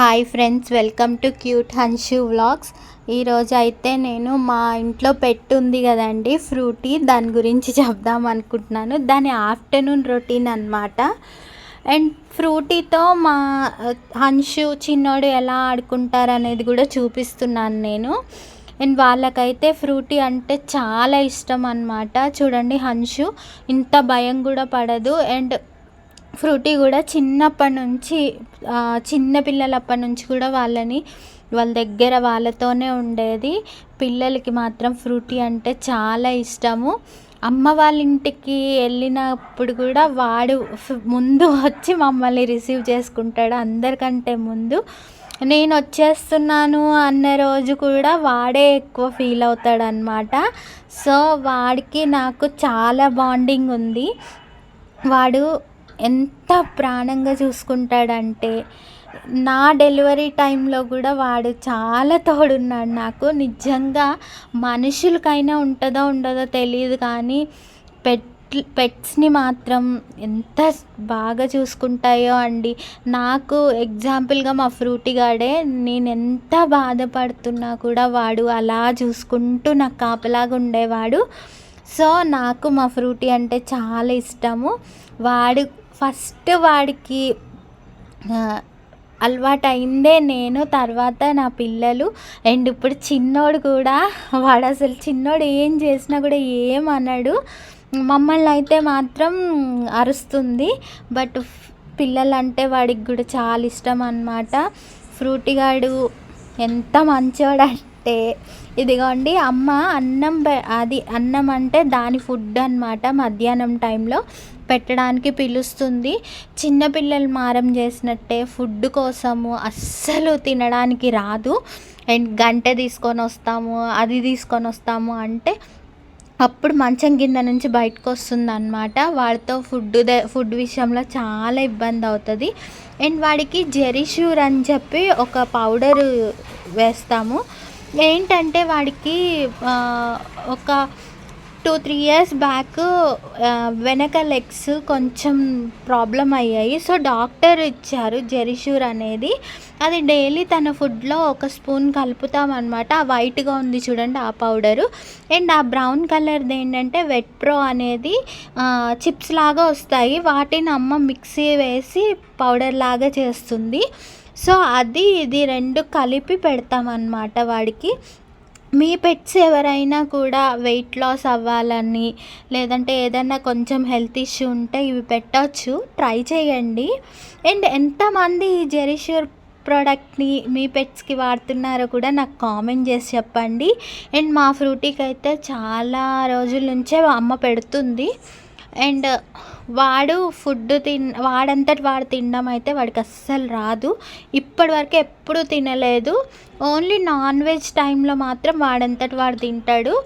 Hi friends welcome to cute Hanshu vlogs. ఈరోజు అయితే నేను మా ఇంట్లో పెట్టుంది కదండి ఫ్రూటీ. దాని గురించి చెప్దాం అనుకుంటున్నాను. దాని ఆఫ్టర్నూన్ రొటీన్ అనమాట అండ్ ఫ్రూటీతో మా హన్షు చిన్నోడు ఎలా ఆడుకుంటారు అనేది కూడా చూపిస్తున్నాను నేను. అండ్ వాళ్ళకైతే ఫ్రూటీ అంటే చాలా ఇష్టం అనమాట చూడండి హన్షు ఇంత భయం కూడా పడదు. అండ్ ఫ్రూటీ కూడా చిన్నప్పటి నుంచి చిన్న పిల్లలప్పటి నుంచి కూడా వాళ్ళని వాళ్ళ దగ్గర వాళ్ళతోనే ఉండేది. పిల్లలకి మాత్రం ఫ్రూటీ అంటే చాలా ఇష్టము. అమ్మ వాళ్ళ ఇంటికి వెళ్ళినప్పుడు కూడా వాడు ముందు వచ్చి మమ్మల్ని రిసీవ్ చేసుకుంటాడు అందరికంటే ముందు. నేను వచ్చేస్తున్నాను అన్న రోజు కూడా వాడే ఎక్కువ ఫీల్ అవుతాడు అనమాట సో వాడికి నాకు చాలా బాండింగ్ ఉంది. వాడు ఎంత ప్రాణంగా చూసుకుంటాడంటే నా డెలివరీ టైంలో కూడా వాడు చాలా తోడున్నాడు నాకు. నిజంగా మనుషులకైనా ఉంటుందో ఉండదో తెలియదు కానీ పెట్ పెట్స్ని మాత్రం ఎంత బాగా చూసుకుంటాయో అండి. నాకు ఎగ్జాంపుల్గా మా ఫ్రూటీ గాడే నేను ఎంత బాధపడుతున్నా కూడా వాడు అలా చూసుకుంటూ నాకు కాపలాగా ఉండేవాడు. సో నాకు మా ఫ్రూటీ అంటే చాలా ఇష్టము. వాడు ఫస్ట్ వాడికి అలవాటు అయిందే నేను తర్వాత నా పిల్లలు. అండ్ ఇప్పుడు చిన్నోడు కూడా వాడు అసలు చిన్నోడు ఏం చేసినా కూడా ఏమన్నాడు మమ్మల్ని అయితే మాత్రం అరుస్తుంది. బట్ పిల్లలంటే వాడికి కూడా చాలా ఇష్టం అనమాట ఫ్రూటిగాడు ఎంత మంచోడు అంటే ఇదిగోండి అమ్మ అన్నం అది అన్నం అంటే దాని ఫుడ్ అనమాట మధ్యాహ్నం టైంలో పెట్టడానికి పిలుస్తుంది. చిన్నపిల్లలు మారం చేసినట్టే ఫుడ్ కోసము అస్సలు తినడానికి రాదు. అండ్ గంట తీసుకొని వస్తాము అది తీసుకొని వస్తాము అంటే అప్పుడు మంచం కింద నుంచి బయటకు వస్తుంది అనమాట వాడితో ఫుడ్ ఫుడ్ విషయంలో చాలా ఇబ్బంది అవుతుంది. అండ్ వాడికి జెరిషూర్ అని చెప్పి ఒక పౌడర్ వేస్తాము. ఏంటంటే వాడికి ఒక టూ త్రీ ఇయర్స్ బ్యాక్ వెనక లెగ్స్ కొంచెం ప్రాబ్లం అయ్యాయి. సో డాక్టర్ ఇచ్చారు జెరిషూర్ అనేది. అది డైలీ తన ఫుడ్లో ఒక స్పూన్ కలుపుతామన్నమాట ఆ వైట్గా ఉంది చూడండి ఆ పౌడరు. అండ్ ఆ బ్రౌన్ కలర్ది ఏంటంటే వెట్ ప్రో అనేది చిప్స్ లాగా వస్తాయి. వాటిని అమ్మ మిక్సీ వేసి పౌడర్ లాగా చేస్తుంది. సో అది ఇది రెండు కలిపి పెడతామన్నమాట వాడికి. మీ పెట్స్ ఎవరైనా కూడా వెయిట్ లాస్ అవ్వాలని లేదంటే ఏదైనా కొంచెం హెల్త్ ఇష్యూ ఉంటే ఇవి పెట్టవచ్చు ట్రై చేయండి. అండ్ ఎంతమంది ఈ జెరిష్యూర్ ప్రోడక్ట్ని మీ పెట్స్కి వాడుతున్నారో కూడా నాకు కామెంట్ చేసి చెప్పండి. అండ్ మా ఫ్రూటీకి అయితే చాలా రోజుల నుంచే అమ్మ పెడుతుంది. అండ్ వాడు ఫుడ్ తిన్ వాడంతటి వాడు తినడం అయితే వాడికి అస్సలు రాదు. ఇప్పటివరకు ఎప్పుడూ ఎప్పుడు తినలేదు. ఓన్లీ నాన్ వెజ్ టైంలో మాత్రం వాడంతటి వాడు తింటాడు.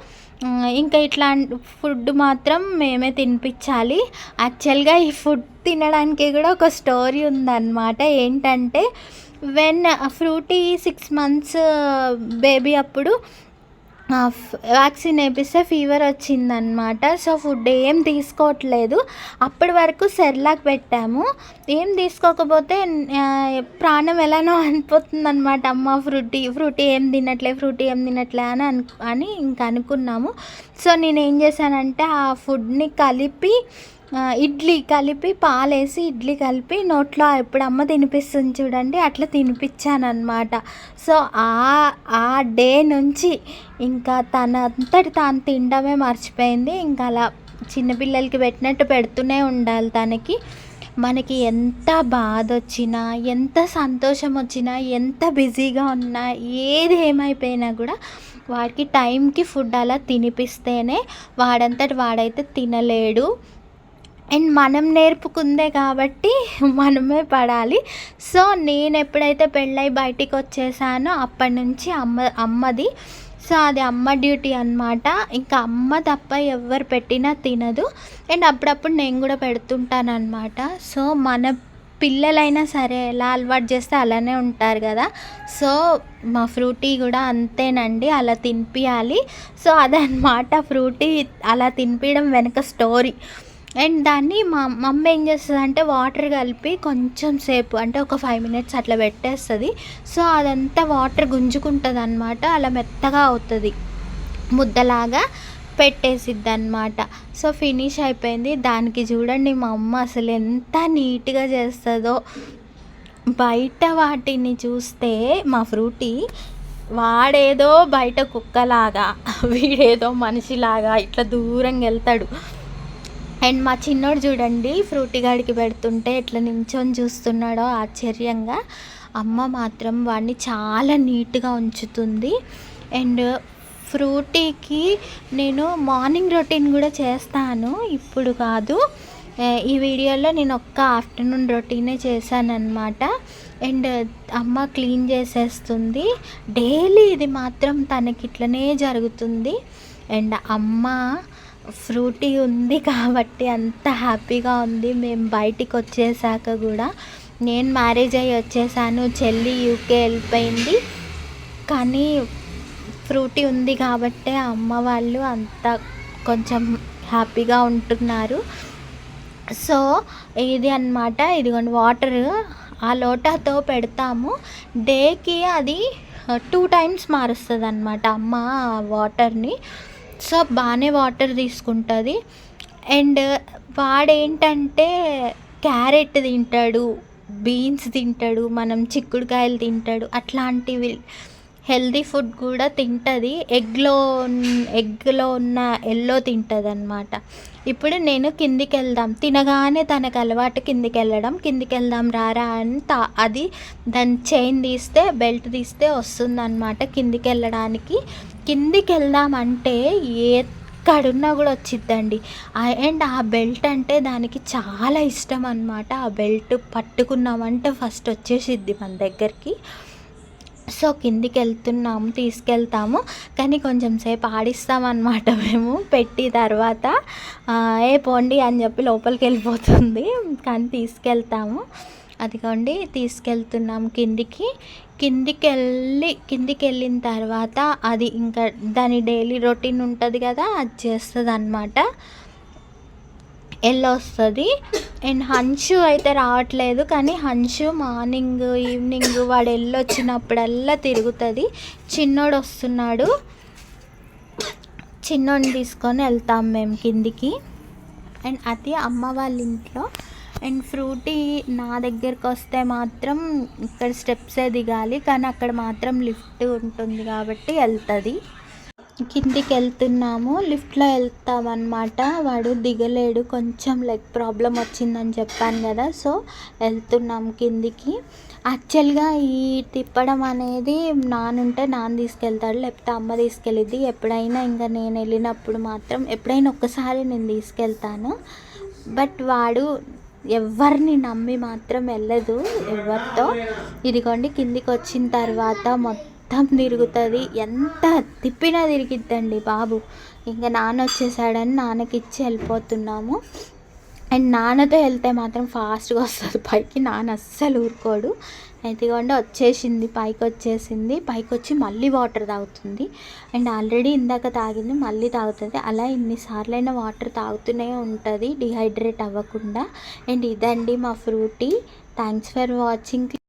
ఇంకా ఇట్లా ఫుడ్ మాత్రం మేమే తినిపించాలి. యాక్చువల్గా ఈ ఫుడ్ తినడానికి కూడా ఒక స్టోరీ ఉందన్నమాట. ఏంటంటే when Fruity six months baby అప్పుడు వ్యాక్సిన్ వేపిస్తే ఫీవర్ వచ్చిందనమాట సో ఫుడ్ ఏం తీసుకోవట్లేదు. అప్పటి వరకు సెర్లాక్ పెట్టాము. ఏం తీసుకోకపోతే ప్రాణం ఎలానో అనిపోతుంది అనమాట అమ్మ ఫ్రూటీ ఫ్రూటీ ఏం తినట్లే ఫ్రూటీ ఏం తినట్లే అని అను అని ఇంకా అనుకున్నాము. సో నేను ఏం చేశానంటే ఆ ఫుడ్ని కలిపి ఇడ్లీ కలిపి పాలేసి ఇడ్లీ కలిపి నోట్లో ఎప్పుడు అమ్మ తినిపిస్తుంది చూడండి అట్లా తినిపించాను సో ఆ ఆ డే నుంచి ఇంకా తన అంతటి తాను తినడమే మర్చిపోయింది. ఇంకా అలా చిన్నపిల్లలకి పెట్టినట్టు పెడుతూనే ఉండాలి తనకి. మనకి ఎంత బాధ వచ్చినా ఎంత సంతోషం వచ్చినా ఎంత బిజీగా ఉన్నా ఏది ఏమైపోయినా కూడా వాడికి టైంకి ఫుడ్ అలా తినిపిస్తేనే వాడంతటి వాడైతే తినలేడు. అండ్ మనం నేర్పుకుందే కాబట్టి మనమే పడాలి. సో నేను ఎప్పుడైతే పెళ్ళై బయటికి వచ్చేసానో అప్పటి నుంచి అమ్మ అమ్మది. సో అది అమ్మ డ్యూటీ అనమాట ఇంకా అమ్మ తప్ప ఎవరు పెట్టినా తినదు. అండ్ అప్పుడప్పుడు నేను కూడా పెడుతుంటాను అనమాట సో మన పిల్లలైనా సరే ఎలా అలవాటు చేస్తే అలానే ఉంటారు కదా. సో మా ఫ్రూటీ కూడా అంతేనండి అలా తినిపించాలి సో అదనమాట ఫ్రూటీ అలా తినిపించడం వెనక స్టోరీ. అండ్ దాన్ని మా మమ్మీ ఏం చేస్తుంది అంటే వాటర్ కలిపి కొంచెం సేపు అంటే ఒక ఫైవ్ మినిట్స్ అట్లా పెట్టేస్తుంది. సో అదంతా వాటర్ గుంజుకుంటుంది అనమాట అలా మెత్తగా అవుతుంది. ముద్దలాగా పెట్టేసిద్ది అనమాట సో ఫినిష్ అయిపోయింది. దానికి చూడండి మా అమ్మ అసలు ఎంత నీట్గా చేస్తుందో. బయట వాటిని చూస్తే మా ఫ్రూటీ వాడేదో బయట కుక్కలాగా వీడేదో మనిషిలాగా ఇట్లా దూరంగా వెళ్తాడు అండ్ మా చిన్నోడు చూడండి ఫ్రూటీ గాడికి పెడుతుంటే ఎట్లా నించొని చూస్తున్నాడో ఆశ్చర్యంగా. అమ్మ మాత్రం వాడిని చాలా నీట్గా ఉంచుతుంది. అండ్ ఫ్రూటీకి నేను మార్నింగ్ రొటీన్ కూడా చేస్తాను ఇప్పుడు కాదు. ఈ వీడియోలో నేను ఒక్క ఆఫ్టర్నూన్ రొటీనే చేశానమాట అండ్ అమ్మ క్లీన్ చేసేస్తుంది. డైలీ ఇది మాత్రం తనకి ఇట్లనే జరుగుతుంది. అండ్ అమ్మ ఫ్రూటీ ఉంది కాబట్టి అంత హ్యాపీగా ఉంది. మేము బయటికి వచ్చేసాక కూడా నేను మ్యారేజ్ అయ్యి వచ్చేసాను. చెల్లి యూకే వెళ్ళిపోయింది. కానీ ఫ్రూటీ ఉంది కాబట్టే అమ్మ వాళ్ళు అంత కొంచెం హ్యాపీగా ఉంటున్నారు. సో ఇది అనమాట ఇదిగోండి వాటర్. ఆ లోటాతో పెడతాము. డేకి అది టూ టైమ్స్ మారుస్తుంది అనమాట అమ్మ వాటర్ని. సో బాగానే వాటర్ తీసుకుంటుంది. అండ్ వాడేంటంటే క్యారెట్ తింటాడు బీన్స్ తింటాడు మనం చిక్కుడుకాయలు తింటాడు అట్లాంటివి హెల్దీ ఫుడ్ కూడా తింటుంది. ఎగ్లో ఎగ్లో ఉన్న ఎల్లో తింటుంది అనమాట ఇప్పుడు నేను కిందికి వెళ్దాం తినగానే తనకు అలవాటు కిందికి వెళ్ళడం కిందికి వెళ్దాం రారా అని తా అది దాని చైన్ తీస్తే బెల్ట్ తీస్తే వస్తుందన్నమాట కిందికి వెళ్ళడానికి కిందికి వెళ్దామంటే ఎక్కడున్నా కూడా వచ్చిద్దండి. అండ్ ఆ బెల్ట్ అంటే దానికి చాలా ఇష్టం అనమాట ఆ బెల్ట్ పట్టుకున్నామంటే ఫస్ట్ వచ్చేసిద్ది మన దగ్గరికి. సో కిందికి వెళ్తున్నాము తీసుకెళ్తాము. కానీ కొంచెం సేపు ఆడిస్తామన్నమాట మేము. పెట్టి తర్వాత ఏ పోండి అని చెప్పి లోపలికి వెళ్ళిపోతుంది. కానీ తీసుకెళ్తాము. అదిగోండి తీసుకెళ్తున్నాం కిందికి. కిందికి వెళ్ళి కిందికి వెళ్ళిన తర్వాత అది ఇంకా దాని డైలీ రొటీన్ ఉంటుంది కదా అది చేస్తుంది అనమాట వస్తుంది అండ్ హన్షు అయితే రావట్లేదు కానీ హన్షు మార్నింగ్ ఈవినింగ్ వాడు వచ్చినప్పుడల్లా తిరుగుతుంది. చిన్నోడు వస్తున్నాడు చిన్నోడిని తీసుకొని వెళ్తాం మేము కిందికి. అండ్ అది అమ్మ వాళ్ళ ఇంట్లో అండ్ ఫ్రూటీ నా దగ్గరికి వస్తే మాత్రం ఇక్కడ స్టెప్సే దిగాలి కానీ అక్కడ మాత్రం లిఫ్ట్ ఉంటుంది కాబట్టి వెళ్తుంది. కిందికి వెళ్తున్నాము లిఫ్ట్లో వెళ్తామన్నమాట. వాడు దిగలేడు కొంచెం లెగ్ ప్రాబ్లం వచ్చిందని చెప్పాను కదా సో వెళ్తున్నాం కిందికి. యాక్చువల్గా ఈ తిప్పడం అనేది నానుంటే నాన్న తీసుకెళ్తాడు లేకపోతే అమ్మ తీసుకెళ్ళిద్ది. ఎప్పుడైనా ఇంకా నేను వెళ్ళినప్పుడు మాత్రం ఎప్పుడైనా ఒక్కసారి నేను తీసుకెళ్తాను. బట్ వాడు ఎవరిని నమ్మి మాత్రం వెళ్ళదు ఎవరితో. ఇదిగోండి కిందికి వచ్చిన తర్వాత మొత్తం తిరుగుతుంది. ఎంత తిప్పినా తిరిగిద్దండి బాబు. ఇంకా నాన్న వచ్చేసాడని నాన్నకి ఇచ్చి వెళ్ళిపోతున్నాము. అండ్ నాన్నతో వెళ్తే మాత్రం ఫాస్ట్గా వస్తుంది పైకి. నాన్న అస్సలు ఊరుకోడు. అయితే వచ్చేసింది పైకి వచ్చేసింది. పైకి వచ్చి మళ్ళీ వాటర్ తాగుతుంది. అండ్ ఆల్రెడీ ఇందాక తాగింది మళ్ళీ తాగుతుంది. అలా ఎన్నిసార్లైనా వాటర్ తాగుతూనే ఉంటుంది డిహైడ్రేట్ అవ్వకుండా. అండ్ ఇదండి మా ఫ్రూటీ. Thanks for watching.